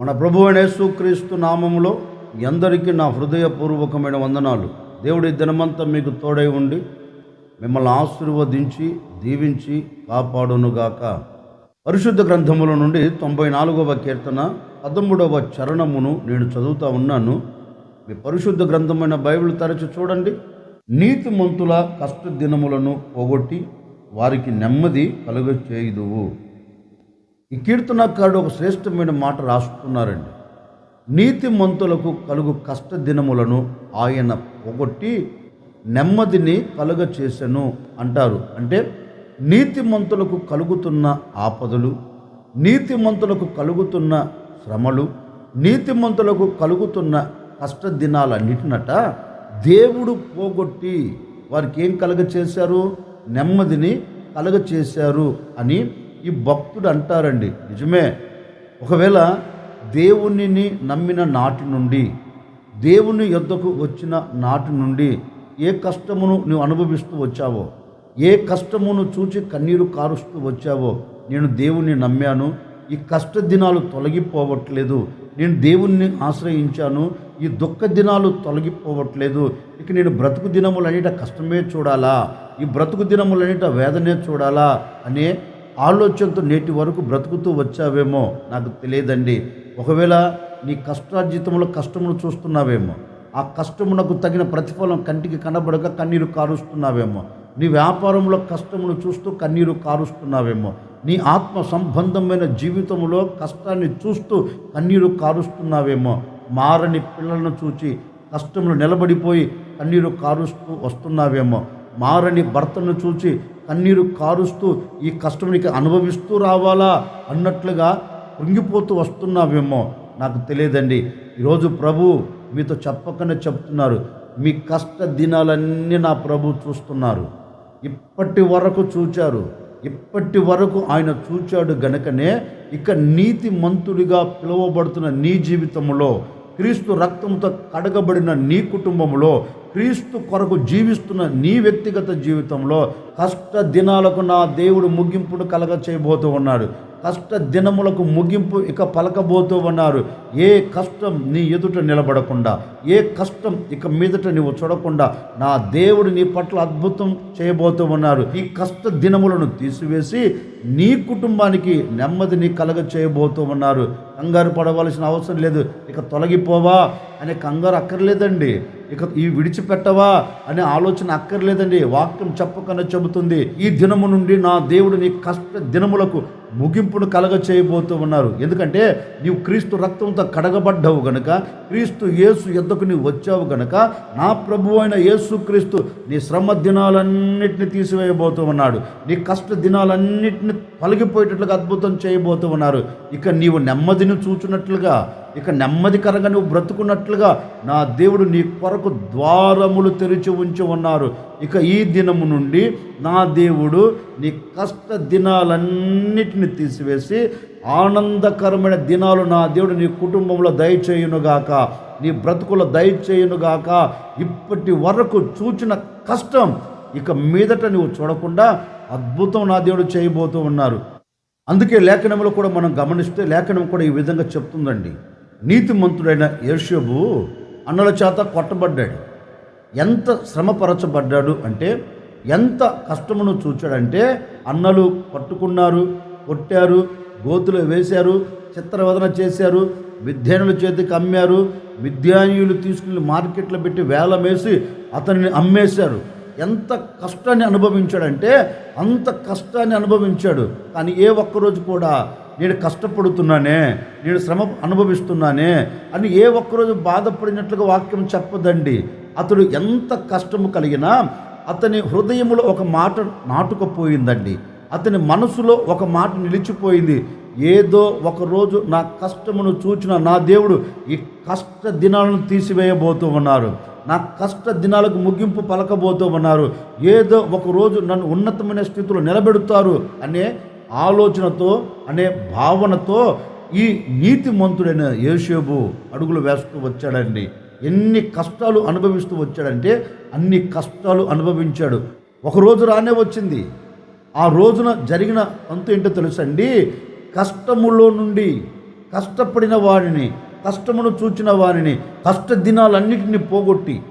మన ప్రభు యేసుక్రీస్తు నామములో అందరికీ నా హృదయపూర్వకమైన వందనాలు. దేవుడి దినమంతా మీకు తోడై ఉండి మిమ్మల్ని ఆశీర్వదించి దీవించి కాపాడునుగాక. పరిశుద్ధ గ్రంథముల నుండి తొంభై నాలుగవ కీర్తన పదమూడవ చరణమును నేను చదువుతా ఉన్నాను. మీ పరిశుద్ధ గ్రంథమైన బైబిల్ తరచి చూడండి. నీతిమంతుల కష్ట దినములను పోగొట్టి వారికి నెమ్మది కలుగ చేయుదువు ఈ కీర్తనకారుడు ఒక శ్రేష్టమైన మాట రాస్తున్నారండి. నీతిమంతులకు కలుగు కష్ట దినములను ఆయన పోగొట్టి నెమ్మదిని కలుగ చేశాను అంటారు. అంటే నీతిమంతులకు కలుగుతున్న ఆపదలు నీతిమంతులకు కలుగుతున్న శ్రమలు నీతిమంతులకు కలుగుతున్న కష్ట దినాలన్నిటినట దేవుడు పోగొట్టి వారికి ఏం కలుగ చేశారు నెమ్మదిని కలుగ చేశారు అని ఈ భక్తుడు అంటారండి నిజమే ఒకవేళ దేవునిని నమ్మిన నాటి నుండి దేవుని యొద్దకు వచ్చిన నాటి నుండి ఏ కష్టమును నువ్వు అనుభవిస్తూ వచ్చావో ఏ కష్టమును చూచి కన్నీరు కారుస్తూ వచ్చావో నేను దేవుణ్ణి నమ్మాను ఈ కష్ట దినాలు తొలగిపోవట్లేదు నేను దేవుణ్ణి ఆశ్రయించాను ఈ దుఃఖ దినాలు తొలగిపోవట్లేదు ఇక నేను బ్రతుకు దినములనేట కష్టమే చూడాలా ఈ బ్రతుకు దినములనేట వేదనే చూడాలా అనే ఆలోచనతో నేటి వరకు బ్రతుకుతూ వచ్చావేమో నాకు తెలియదండి. ఒకవేళ నీ కష్టార్జితంలో కష్టమును చూస్తున్నావేమో ఆ కష్టమునకు తగిన ప్రతిఫలం కంటికి కనబడక కన్నీరు కారుస్తున్నావేమో నీ వ్యాపారంలో కష్టమును చూస్తూ కన్నీరు కారుస్తున్నావేమో నీ ఆత్మ సంబంధమైన జీవితంలో కష్టాన్ని చూస్తూ కన్నీరు కారుస్తున్నావేమో మారని పిల్లలను చూచి కష్టములు నిలబడిపోయి కన్నీరు కారుస్తూ వస్తున్నావేమో మారని భర్తను చూసి కన్నీరు కారుస్తూ ఈ కష్టం నీకు అనుభవిస్తూ రావాలా అన్నట్లుగా కృంగిపోతూ వస్తున్నావేమో నాకు తెలియదండి. ఈరోజు ప్రభు మీతో చెప్పకనే చెప్తున్నారు. మీ కష్ట దినాలన్నీ నా ప్రభు చూస్తున్నారు. ఇప్పటి వరకు చూచారు. ఇప్పటి వరకు ఆయన చూచాడు గనుకనే ఇక నీతి మంతుడిగా పిలువబడుతున్న నీ జీవితంలో క్రీస్తు రక్తంతో కడగబడిన నీ కుటుంబంలో క్రీస్తు కొరకు జీవిస్తున్న నీ వ్యక్తిగత జీవితంలో కష్ట దినాలకు నా దేవుడు ముగింపును కలగ చేయబోతూ ఉన్నాడు. కష్ట దినములకు ముగింపు ఇక పలకబోతూ ఉన్నారు. ఏ కష్టం నీ ఎదుట నిలబడకుండా ఏ కష్టం ఇక మీదట నీవు చూడకుండా నా దేవుడు నీ పట్ల అద్భుతం చేయబోతూ ఉన్నారు. ఈ కష్ట దినములను తీసివేసి నీ కుటుంబానికి నెమ్మదిని కలగ చేయబోతూ ఉన్నారు కంగారు పడవలసిన అవసరం లేదు. ఇక తొలగిపోవా అనే కంగారు అక్కర్లేదండి. ఇక ఈ విడిచిపెట్టవా అనే ఆలోచన అక్కర్లేదండి. వాక్యం చెప్పకనే చెబుతుంది. ఈ దినము నుండి నా దేవుడు నీ కష్ట దినములకు ముగింపును కలగ చేయబోతూ ఉన్నారు ఎందుకంటే నీవు క్రీస్తు రక్తంతో కడగబడ్డావు గనుక క్రీస్తు యేసు ఎద్దకు నీవు వచ్చావు గనుక నా ప్రభు అయిన యేసు క్రీస్తు నీ శ్రమ దినాలన్నింటినీ తీసివేయబోతూ ఉన్నాడు నీ కష్ట దినాలన్నిటిని పలిగిపోయేటట్లుగా అద్భుతం చేయబోతూ ఉన్నారు. ఇక నీవు నెమ్మదిని చూచున్నట్లుగా ఇక నెమ్మదికరంగా నువ్వు బ్రతుకున్నట్లుగా నా దేవుడు నీ కొరకు ద్వారములు తెరిచి ఉంచి ఉన్నారు. ఇక ఈ దినము నుండి నా దేవుడు నీ కష్ట దినాలన్నిటిని తీసివేసి ఆనందకరమైన దినాలు నా దేవుడు నీ కుటుంబంలో దయచేయునుగాక నీ బ్రతుకులో దయచేయునుగాక ఇప్పటి వరకు చూచిన కష్టం ఇక మీదట నువ్వు చూడకుండా అద్భుతం నా దేవుడు చేయబోతూ ఉన్నారు. అందుకే లేఖనంలో కూడా మనం గమనిస్తే లేఖనం కూడా ఈ విధంగా చెప్తుందండి. నీతిమంతుడైన యేషబు అన్నల చేత కొట్టబడ్డాడు. ఎంత శ్రమపరచబడ్డాడు అంటే ఎంత కష్టమును చూచాడంటే అన్నలు పట్టుకున్నారు కొట్టారు గోతులు వేశారు చిత్రవదన చేశారు విద్యానుల చేతికి అమ్మారు విద్యానులు తీసుకుని మార్కెట్లో పెట్టి వేలం వేసి అతనిని అమ్మేశారు. ఎంత కష్టాన్ని అనుభవించాడంటే అంత కష్టాన్ని అనుభవించాడు. కానీ ఏ ఒక్కరోజు కూడా నేను కష్టపడుతున్నానే నేను శ్రమ అనుభవిస్తున్నానే అని ఏ ఒక్కరోజు బాధపడినట్లుగా వాక్యం చెప్పదండి. అతడు ఎంత కష్టము కలిగినా అతని హృదయంలో ఒక మాట నాటుకుపోయిందండి. అతని మనసులో ఒక మాట నిలిచిపోయింది. ఏదో ఒకరోజు నా కష్టమును చూచిన నా దేవుడు ఈ కష్ట దినాలను తీసివేయబోతూ ఉన్నారు. నా కష్ట దినాలకు ముగింపు పలకబోతూ ఉన్నారు ఏదో ఒకరోజు నన్ను ఉన్నతమైన స్థితిలో నిలబెడతారు అనే ఆలోచనతో అనే భావనతో ఈ నీతిమంతుడైన యేషేబు అడుగులు వేస్తూ వచ్చాడండి. ఎన్ని కష్టాలు అనుభవిస్తూ వచ్చాడంటే అన్ని కష్టాలు అనుభవించాడు. ఒకరోజు రానే వచ్చింది. ఆ రోజున జరిగిన అంతు ఏంటో తెలుసండి? కష్టములో నుండి కష్టపడిన వాడిని కష్టమును చూచిన వారిని కష్ట దినాలన్నింటినీ పోగొట్టి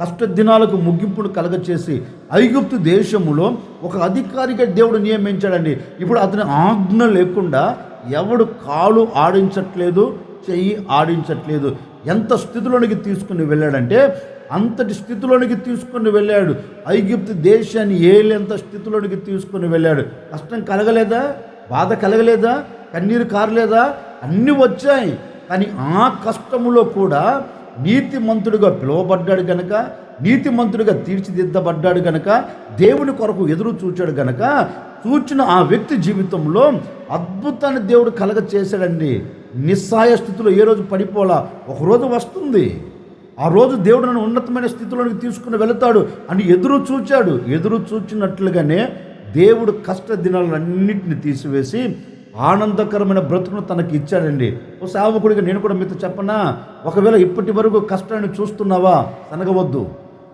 కష్ట దినాలకు ముగింపును కలగచేసి ఐగుప్తు దేశములో ఒక అధికారిగా దేవుడు నియమించాడండి. ఇప్పుడు అతని ఆజ్ఞ లేకుండా ఎవడు కాలు ఆడించట్లేదు చెయ్యి ఆడించట్లేదు ఎంత స్థితిలోనికి తీసుకుని వెళ్ళాడంటే అంతటి స్థితిలోనికి తీసుకుని వెళ్ళాడు. ఐగిప్తు దేశాన్ని ఏలేంత స్థితిలోనికి తీసుకుని వెళ్ళాడు. కష్టం కలగలేదా? బాధ కలగలేదా? కన్నీరు కారలేదా? అన్నీ వచ్చాయి. కానీ ఆ కష్టములో కూడా నీతిమంతుడిగా పిలువబడ్డాడు గనక నీతిమంతుడిగా తీర్చిదిద్దబడ్డాడు గనక దేవుని కొరకు ఎదురు చూచాడు గనక చూచిన ఆ వ్యక్తి జీవితంలో అద్భుతాన్ని దేవుడు కలగ చేశాడండి నిస్సాయ స్థితిలో ఏ రోజు పడిపోలా? ఒక రోజు వస్తుంది. ఆ రోజు దేవుడు నన్ను ఉన్నతమైన స్థితిలోనికి తీసుకుని వెళతాడు అని ఎదురు చూచాడు. ఎదురు చూచినట్లుగానే దేవుడు కష్ట దినాలన్నింటిని తీసివేసి ఆనందకరమైన బ్రతుకును తనకి ఇచ్చాడండి. ఓ సేవకుడిగా నేను కూడా మీతో చెప్పనా? ఒకవేళ ఇప్పటి వరకు కష్టాన్ని చూస్తున్నావా? సనగవద్దు.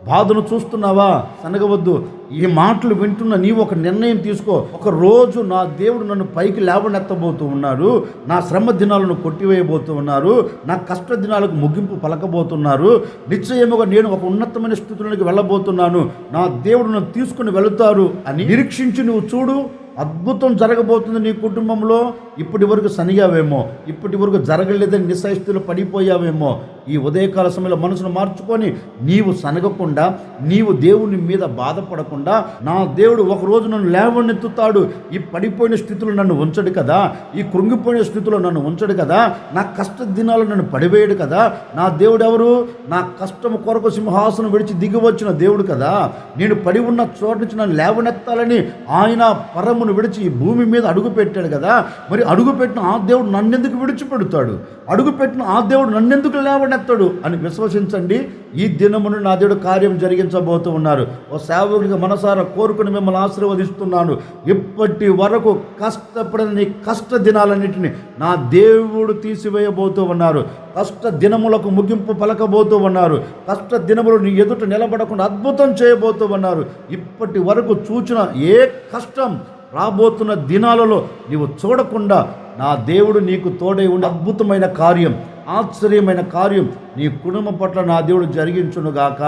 బాధను చూస్తున్నావా? సనగవద్దు. ఈ మాటలు వింటున్న నీవు ఒక నిర్ణయం తీసుకో. ఒక రోజు నా దేవుడు నన్ను పైకి లేవనెత్తబోతూ ఉన్నారు నా శ్రమ దినాలను కొట్టివేయబోతూ ఉన్నారు. నా కష్ట దినాలకు ముగింపు పలకబోతున్నారు. నిశ్చయముగా నేను ఒక ఉన్నతమైన స్థితిలోకి వెళ్ళబోతున్నాను. నా దేవుడు నన్ను తీసుకుని వెళుతారు అని నిరీక్షించి నువ్వు చూడు. అద్భుతం జరగబోతుంది నీ కుటుంబంలో. ఇప్పటి వరకు సనిగావేమో ఇప్పటి వరకు జరగలేదని నిస్సహిస్తులు పడిపోయావేమో ఈ ఉదయకాల సమయంలో మనసును మార్చుకొని నీవు సనగకుండా నీవు దేవుని మీద బాధపడకుండా నా దేవుడు ఒక రోజు నన్ను లేవనెత్తుతాడు. ఈ పడిపోయిన స్థితిలో నన్ను ఉంచడు కదా ఈ కృంగిపోయిన స్థితిలో నన్ను ఉంచడు కదా నా కష్ట దినాలు నన్ను పడివేయడు కదా నా దేవుడు ఎవరు? నా కష్టము కొరకు సింహాసనం విడిచి దిగి వచ్చిన దేవుడు కదా. నేను పడి ఉన్న చోట నుంచి నన్ను లేవనెత్తాలని ఆయన పరమును విడిచి ఈ భూమి మీద అడుగు పెట్టాడు కదా. మరి అడుగుపెట్టిన ఆ దేవుడు నన్నెందుకు విడిచిపెడతాడు? అడుగుపెట్టిన ఆ దేవుడు నన్నెందుకు లేవనెత్తాడు? అని విశ్వసించండి. ఈ దినమును నా దేవుడు కార్యం జరిగించబోతూ ఉన్నారు. ఓ సేవకుడిగా మనసారా కోరుకుని మిమ్మల్ని ఆశీర్వదిస్తున్నాను. ఇప్పటి వరకు కష్టపడిన నీ కష్ట దినాలన్నింటినీ నా దేవుడు తీసివేయబోతూ ఉన్నారు. కష్ట దినములకు ముగింపు పలకబోతూ ఉన్నారు. కష్ట దినములు నీ ఎదుట నిలబడకుండా అద్భుతం చేయబోతూ ఉన్నారు. ఇప్పటి వరకు చూచిన ఏ కష్టం రాబోతున్న దినాలలో నీవు చూడకుండా నా దేవుడు నీకు తోడై ఉండే అద్భుతమైన కార్యం ఆశ్చర్యమైన కార్యం నీ కుటుంబం పట్ల నా దేవుడు జరిగించునుగాక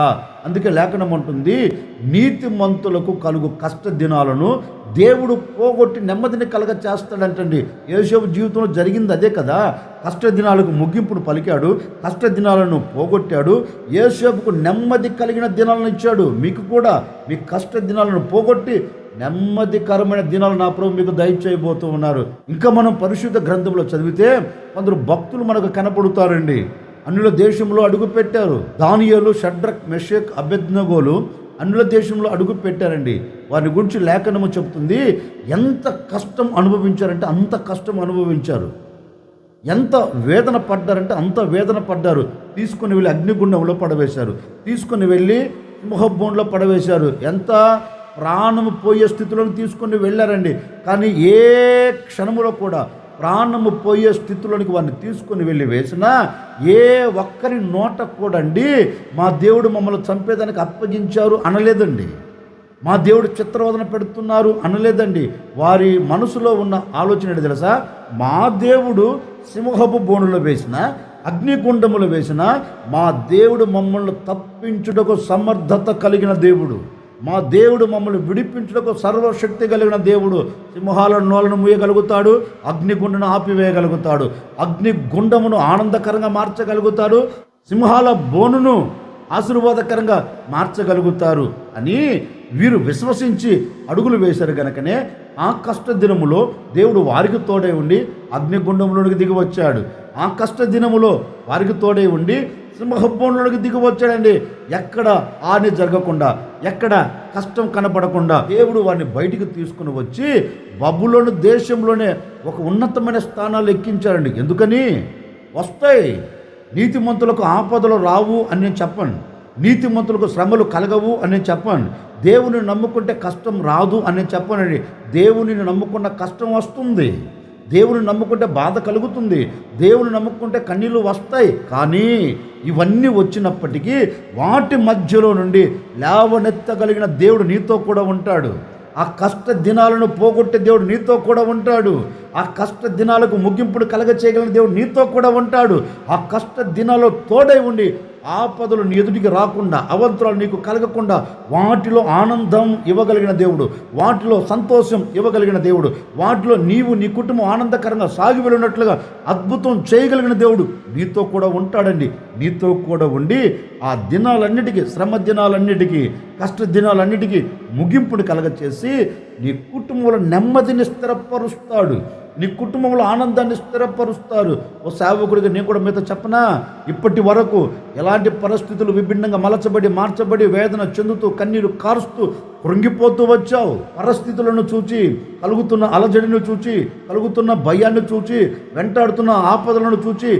అందుకే లేఖనం ఉంటుంది నీతిమంతులకు కలుగు కష్ట దినాలను దేవుడు పోగొట్టి నెమ్మదిని కలగ చేస్తాడంటండి ఏసేపు జీవితంలో జరిగింది అదే కదా. కష్ట దినాలకు ముగింపును పలికాడు కష్ట దినాలను పోగొట్టాడు ఏసేపుకు నెమ్మది కలిగిన దినాలను ఇచ్చాడు. మీకు కూడా మీ కష్ట దినాలను పోగొట్టి నెమ్మదికరమైన దినాలు నా ప్రభు మీకు దయచేయబోతూ ఉన్నారు. ఇంకా మనం పరిశుద్ధ గ్రంథంలో చదివితే కొందరు భక్తులు మనకు కనపడుతారండి. అన్నుల దేశంలో అడుగు పెట్టారు దానియలు షడ్రక్ మెషక్ అభ్యజ్ఞగోలు అన్నుల దేశంలో అడుగు పెట్టారండి వారి గురించి లేఖనము చెప్తుంది ఎంత కష్టం అనుభవించారంటే అంత కష్టం అనుభవించారు. ఎంత వేదన పడ్డారంటే అంత వేదన పడ్డారు. తీసుకుని వెళ్ళి అగ్నిగుండంలో పడవేశారు. తీసుకుని వెళ్ళి సింహభూన్లో పడవేశారు. ఎంత? ప్రాణము పోయే స్థితిలోకి తీసుకొని వెళ్ళారండి. కానీ ఏ క్షణములో కూడా ప్రాణము పోయే స్థితిలోనికి వారిని తీసుకొని వెళ్ళి వేసినా ఏ ఒక్కరి నోట కూడా అండి మా దేవుడు మమ్మల్ని చంపేదానికి అప్పగించారు అనలేదండి. మా దేవుడు చిత్రవదన పెడుతున్నారు అనలేదండి. వారి మనసులో ఉన్న ఆలోచన ఏంటి తెలుసా? మా దేవుడు సింహపు బోనులో వేసిన అగ్నిగుండములు వేసిన మా దేవుడు మమ్మల్ని తప్పించుటకు సమర్థత కలిగిన దేవుడు. మా దేవుడు మమ్మల్ని విడిపించుటకు సర్వశక్తి కలిగిన దేవుడు. సింహాల నోలను మూయగలుగుతాడు అగ్నిగుండను ఆపివేయగలుగుతాడు అగ్నిగుండమును ఆనందకరంగా మార్చగలుగుతాడు సింహాల బోనును ఆశీర్వాదకరంగా మార్చగలుగుతారు అని వీరు విశ్వసించి అడుగులు వేశారు గనకనే ఆ కష్ట దినములో దేవుడు వారికి తోడై ఉండి అగ్నిగుండంలోనికి దిగి వచ్చాడు ఆ కష్ట దినములో వారికి తోడై ఉండి సింహభవనంలోకి దిగి వచ్చాడండి. ఎక్కడ ఆని జరగకుండా ఎక్కడ కష్టం కనపడకుండా దేవుడు వారిని బయటికి తీసుకుని వచ్చి బబులోని దేశంలోనే ఒక ఉన్నతమైన స్థానాలు ఎక్కించారండి ఎందుకని? వస్తాయి. నీతిమంతులకు ఆపదలు రావు అని నేను చెప్పను. నీతిమంతులకు శ్రమలు కలగవు అని నేను చెప్పండి దేవుని నమ్ముకుంటే కష్టం రాదు అని నేను చెప్పనండి. దేవుని నమ్ముకున్న కష్టం వస్తుంది. దేవుని నమ్ముకుంటే బాధ కలుగుతుంది. దేవుని నమ్ముకుంటే కన్నీళ్ళు వస్తాయి. కానీ ఇవన్నీ వచ్చినప్పటికీ వాటి మధ్యలో నుండి లేవనెత్తగలిగిన దేవుడు నీతో కూడా ఉంటాడు. ఆ కష్ట దినాలను పోగొట్టే దేవుడు నీతో కూడా ఉంటాడు. ఆ కష్ట దినాలకు ముగింపుడు కలగ చేయగలిగిన దేవుడు నీతో కూడా ఉంటాడు. ఆ కష్ట దినాల్లో తోడై ఉండి ఆపదలు నీ ఎదుటికి రాకుండా అవంతరాలు నీకు కలగకుండా వాటిలో ఆనందం ఇవ్వగలిగిన దేవుడు వాటిలో సంతోషం ఇవ్వగలిగిన దేవుడు వాటిలో నీవు నీ కుటుంబం ఆనందకరంగా సాగి వెళ్ళినట్లుగా అద్భుతం చేయగలిగిన దేవుడు నీతో కూడా ఉంటాడండి. నీతో కూడా ఉండి ఆ దినాలన్నిటికీ శ్రమ దినాలన్నిటికీ కష్ట దినాలన్నిటికీ ముగింపుని కలగచేసి నీ కుటుంబంలో నెమ్మదిని స్థిరపరుస్తాడు. నీ కుటుంబంలో ఆనందాన్ని స్థిరపరుస్తారు. ఓ సేవకుడిగా నేను కూడా మీతో చెప్పనా? ఇప్పటి వరకు ఎలాంటి పరిస్థితులు విభిన్నంగా మలచబడి మార్చబడి వేదన చెందుతూ కన్నీరు కారుస్తూ కృంగిపోతూ వచ్చావు? పరిస్థితులను చూచి కలుగుతున్న అలజడిని చూచి కలుగుతున్న భయాన్ని చూచి వెంటాడుతున్న ఆపదలను చూచి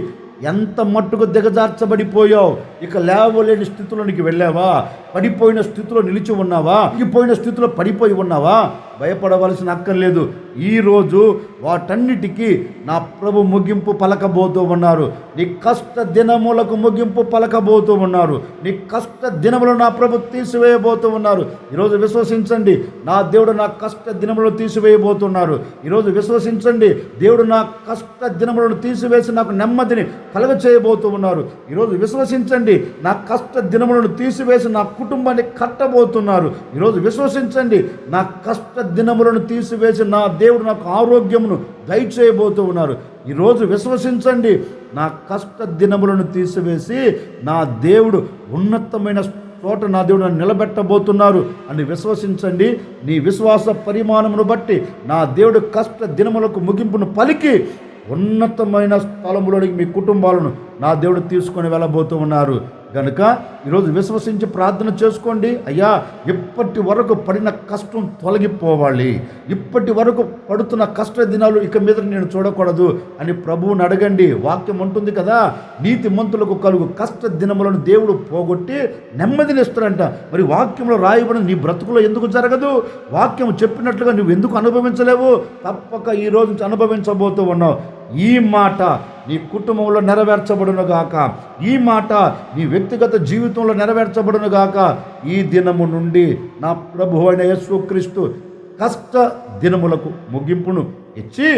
ఎంత మట్టుకు దిగజార్చబడిపోయావు? ఇక లేవలేని స్థితిలోనికి వెళ్ళావా? పడిపోయిన స్థితిలో నిలిచి ఉన్నావా? పోయిన స్థితిలో పడిపోయి ఉన్నావా? భయపడవలసిన అక్కర్లేదు. ఈరోజు వాటన్నిటికీ నా ప్రభు ముగింపు పలకబోతూ ఉన్నారు. నీ కష్ట దినములకు ముగింపు పలకబోతూ ఉన్నారు. నీ కష్ట దినములు నా ప్రభు తీసివేయబోతూ ఉన్నారు. ఈరోజు విశ్వసించండి. నా దేవుడు నా కష్ట దినములు తీసివేయబోతున్నారు. ఈరోజు విశ్వసించండి. దేవుడు నా కష్ట దినములను తీసివేసి నాకు నెమ్మదిని కలగ చేయబోతూ ఉన్నారు ఈరోజు విశ్వసించండి. నా కష్ట దినములను తీసివేసి నా కుటుంబాన్ని కట్టబోతున్నారు. ఈరోజు విశ్వసించండి. నా కష్ట దినములను తీసివేసి నా దేవుడు నాకు ఆరోగ్యమును దయచేయబోతూ ఉన్నారు. ఈరోజు విశ్వసించండి. నా కష్ట దినములను తీసివేసి నా దేవుడు ఉన్నతమైన చోట నా దేవుడు నిలబెట్టబోతున్నారు అని విశ్వసించండి. నీ విశ్వాస పరిమాణమును బట్టి నా దేవుడు కష్ట దినములకు ముగింపును పలికి ఉన్నతమైన స్థలములోనికి మీ కుటుంబాలను నా దేవుడు తీసుకొని వెళ్ళబోతూ ఉన్నారు. గనుక ఈరోజు విశ్వసించి ప్రార్థన చేసుకోండి. అయ్యా ఇప్పటి వరకు పడిన కష్టం తొలగిపోవాలి. ఇప్పటి వరకు పడుతున్న కష్ట దినాలు ఇక మీద నేను చూడకూడదు అని ప్రభువుని అడగండి. వాక్యం ఉంటుంది కదా నీతి మంతులకు కలుగు కష్ట దినములను దేవుడు పోగొట్టి నెమ్మదినిస్తాడంట మరి వాక్యంలో రాయబడిన నీ బ్రతుకులో ఎందుకు జరగదు? వాక్యం చెప్పినట్లుగా నువ్వు ఎందుకు అనుభవించలేవు? తప్పక ఈ రోజు నుంచి అనుభవించబోతూ ఉన్నావు. ఈ మాట నీ కుటుంబంలో నెరవేర్చబడును గాక. ఈ మాట నీ వ్యక్తిగత జీవితంలో నెరవేర్చబడును గాక. ఈ దినము నుండి నా ప్రభు అయిన యేసుక్రీస్తు కష్ట దినములకు ముగింపును ఇచ్చి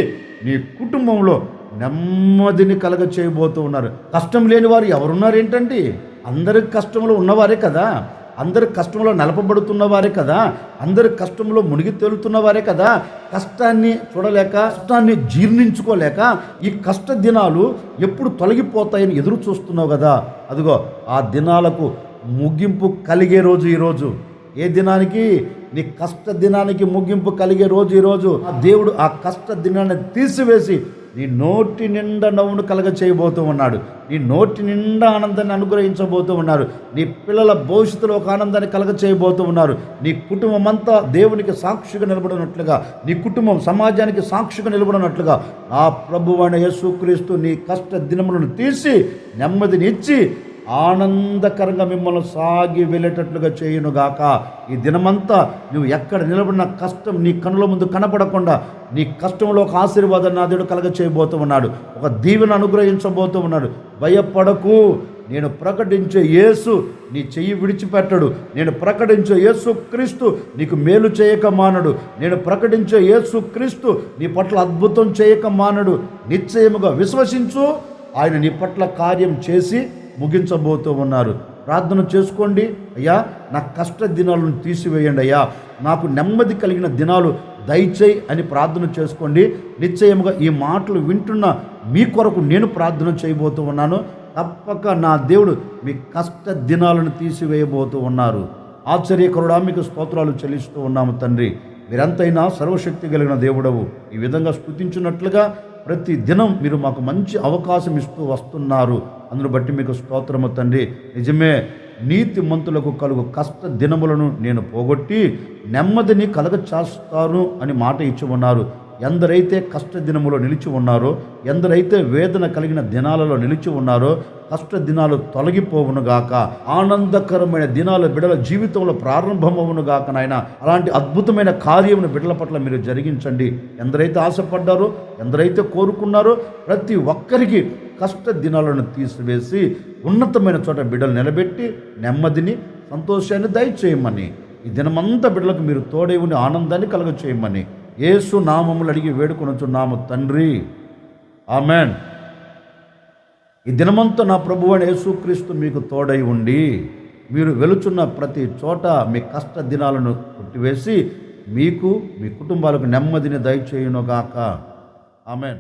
నీ కుటుంబంలో నెమ్మదిని కలగ చేయబోతూ ఉన్నారు. కష్టం లేని వారు ఎవరున్నారు ఏంటండి అందరికి కష్టంలో ఉన్నవారే కదా. అందరి కష్టంలో నలపబడుతున్న వారే కదా. అందరి కష్టంలో మునిగి తేలుతున్న వారే కదా. కష్టాన్ని చూడలేక కష్టాన్ని జీర్ణించుకోలేక ఈ కష్ట దినాలు ఎప్పుడు తొలగిపోతాయని ఎదురు చూస్తున్నావు కదా. అదిగో ఆ దినాలకు ముగింపు కలిగే రోజు ఈరోజు ఏ దినానికి? నీ కష్ట దినానికి ముగింపు కలిగే రోజు ఈరోజు ఆ దేవుడు ఆ కష్ట దినాన్ని తీసివేసి నీ నోటి నిండా నవ్వును కలగ చేయబోతూ ఉన్నాడు. నీ నోటి నిండా ఆనందాన్ని అనుగ్రహించబోతూ ఉన్నారు నీ పిల్లల భవిష్యత్తులో ఒక ఆనందాన్ని కలగ చేయబోతూ ఉన్నారు నీ కుటుంబం అంతా దేవునికి సాక్షిగా నిలబడినట్లుగా నీ కుటుంబం సమాజానికి సాక్షిగా నిలబడినట్లుగా ఆ ప్రభువైన యేసుక్రీస్తు నీ కష్ట దినములను తీసి నెమ్మదిని ఇచ్చి ఆనందకరంగా మిమ్మల్ని సాగి వెళ్ళేటట్లుగా చేయునుగాక ఈ దినమంతా నువ్వు ఎక్కడ నిలబడిన కష్టం నీ కనుల ముందు కనపడకుండా నీ కష్టంలో ఒక ఆశీర్వాదం నా దేవుడు కలగ చేయబోతూ ఉన్నాడు. ఒక దీవెన అనుగ్రహించబోతూ ఉన్నాడు. భయపడకు. నేను ప్రకటించే యేసు నీ చెయ్యి విడిచిపెట్టడు. నేను ప్రకటించే యేసు క్రీస్తు నీకు మేలు చేయక మానడు. నేను ప్రకటించే యేసు క్రీస్తు నీ పట్ల అద్భుతం చేయక మానడు. నిశ్చయముగా విశ్వసించు. ఆయన నీ పట్ల కార్యం చేసి ముగించబోతూ ఉన్నారు. ప్రార్థన చేసుకోండి. అయ్యా నా కష్ట దినాలను తీసివేయండి అయ్యా. నాకు నెమ్మది కలిగిన దినాలు దయచేయి అని ప్రార్థన చేసుకోండి. నిశ్చయముగా ఈ మాటలు వింటున్న మీ కొరకు నేను ప్రార్థన చేయబోతూ ఉన్నాను. తప్పక నా దేవుడు మీ కష్ట దినాలను తీసివేయబోతూ ఉన్నారు. ఆశ్చర్యకరుడా మీకు స్తోత్రాలు చెల్లిస్తూ ఉన్నాము తండ్రి. మీరంతైనా సర్వశక్తి కలిగిన దేవుడవు. ఈ విధంగా స్థుతించినట్లుగా ప్రతి దినం మీరు మాకు మంచి అవకాశం ఇస్తూ వస్తున్నారు. అందును బట్టి మీకు స్తోత్రము తండ్రి. నిజమే నీతి మంతులకు కలుగు కష్ట దినములను నేను పోగొట్టి నెమ్మదిని కలగ చేస్తాను అని మాట ఇచ్చి ఉన్నారు. ఎందరైతే కష్ట దినములో నిలిచి ఉన్నారో ఎందరైతే వేదన కలిగిన దినాలలో నిలిచి ఉన్నారో కష్ట దినాలు తొలగిపోవునుగాక ఆనందకరమైన దినాలు బిడల జీవితంలో ప్రారంభమవునుగాక నాయన. అలాంటి అద్భుతమైన కార్యమును బిడల పట్ల మీరు జరిగించండి. ఎందరైతే ఆశపడ్డారో ఎందరైతే కోరుకున్నారో ప్రతి ఒక్కరికి కష్ట దినాలను తీసివేసి ఉన్నతమైన చోట బిడ్డలు నిలబెట్టి నెమ్మదిని సంతోషాన్ని దయచేయమని. ఈ దినమంతా బిడ్డలకు మీరు తోడై ఉండి ఆనందాన్ని కలుగ చేయమని ఏసు నామములు అడిగి వేడుకొనుచున్నాము తండ్రి. ఆమెన్. ఈ దినమంతా నా ప్రభు అని యేసుక్రీస్తు మీకు తోడై ఉండి మీరు వెలుచున్న ప్రతి చోట మీ కష్ట దినాలను కొట్టివేసి మీకు మీ కుటుంబాలకు నెమ్మదిని దయచేయునుగాక. ఆమెన్.